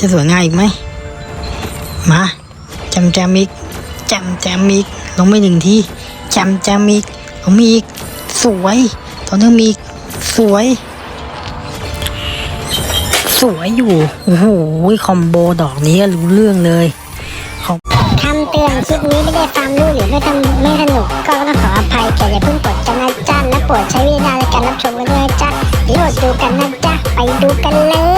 จะสวยง่ายอีกไหม มาจำจำอีกจำจำอีกลงไม่หนึ่งทีจำจำอีกลงมีอีก สวยตอนนี้มีสวย สวยอยู่โอ้โหคอมโบดอกนี้รู้เรื่องเลยคำเตือนคลิปนี้ไม่ได้ความรู้หรือไม่ทำไม่สนุกก็ต้องขออภัยแก่อย่าเพิ่งกดกันนะจ๊ะและโปรดใช้วิจารณญาณในการรับชมกันด้วยนะจ๊ะเดี๋ยวอดดูกันนะจ๊ะไปดูกันเลย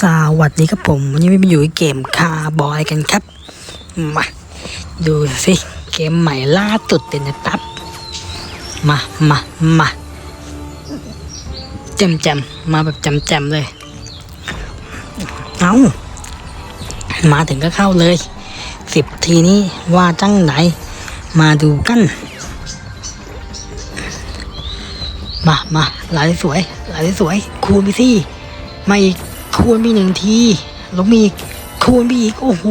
สวัสดีครับผม วันนี้มาอยู่ในเกมคาร์บอยกันครับ มา ดูสิ เกมใหม่ล่าสุดเลยนะครับ มามามาจำจำมาแบบจำจำเลย เอามาถึงก็เข้าเลยสิบทีนี้ว่าจังไหน มาดูกัน มามาหลายสวย หลายสวย คูณไปสิมาอีกคูณไปหนึ่งทีลงมีอีกคูณไปอีก โอ้โห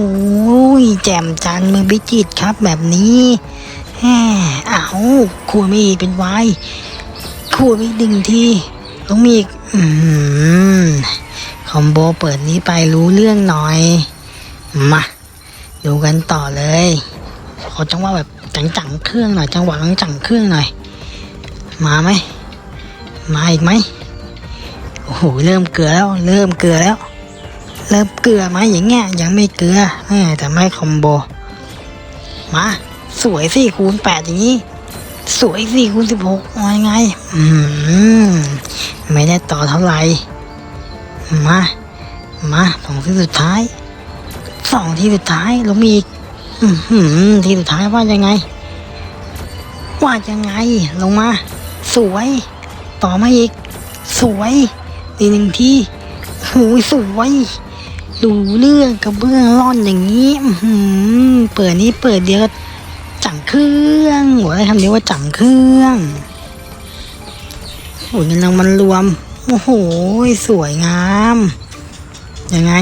แจ่มจันเมืองพิจิตครับแบบนี้แหมอ้าวคูณไปอีกเป็นวายคูณไปหนึ่งทีลงมีอีก อืมคอมโบเปิดนี้ไปรู้เรื่องหน่อย มา ดูกันต่อเลยขอจังหวะแบบจังๆเครื่องหน่อยจังหวะจังๆเครื่องหน่อย มาไหม มาอีกไหมโอ้โหเริ่มเกลือแล้ว เริ่มเกลือแล้ว เริ่มเกลือไหมอย่างเงี้ยยังไม่เกลือแต่ไม่คอมโบมาสวยสี่คูณแปดอย่างนี้ สวยสี่คูณสิบหกว่าไง อืมไม่ได้ต่อเท่าไหร่มามาสองที่สุดท้ายสองที่สุดท้ายลงมีอีก อือหือที่สุดท้ายว่ายังไง ว่ายังไงลงมา สวย ต่อมาอีก สวยอีกหนึ่งทีหูยสวยดูเรื่องกระเบื้องร่อนอย่างนี้อื้อหือเปิดนี้เปิดเดียวก็จังเครื่องหัวได้คำเดียวว่าจังเครื่องโอ้ยเงินรางวัลรวมโอ้โหสวยงามยังไง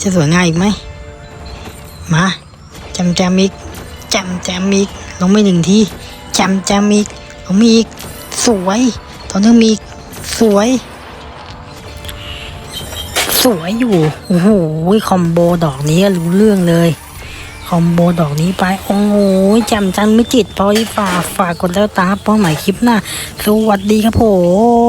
จะสวยงามอีกไหมมาจำจำอีกจำจำอีกลงไม่หนึ่งทีจำจำอีกลงมีอีกสวย อนนี้มีอีสวย สวยอยู่โอ้โหคอมโบดอกนี้รู้เรื่องเลย คอมโบดอกนี้ไป โอ้โหจำจันไม่จิตพอที่ฝากฝากกดแล้วตาเป้าหมายคลิปหน้า สวัสดีครับผม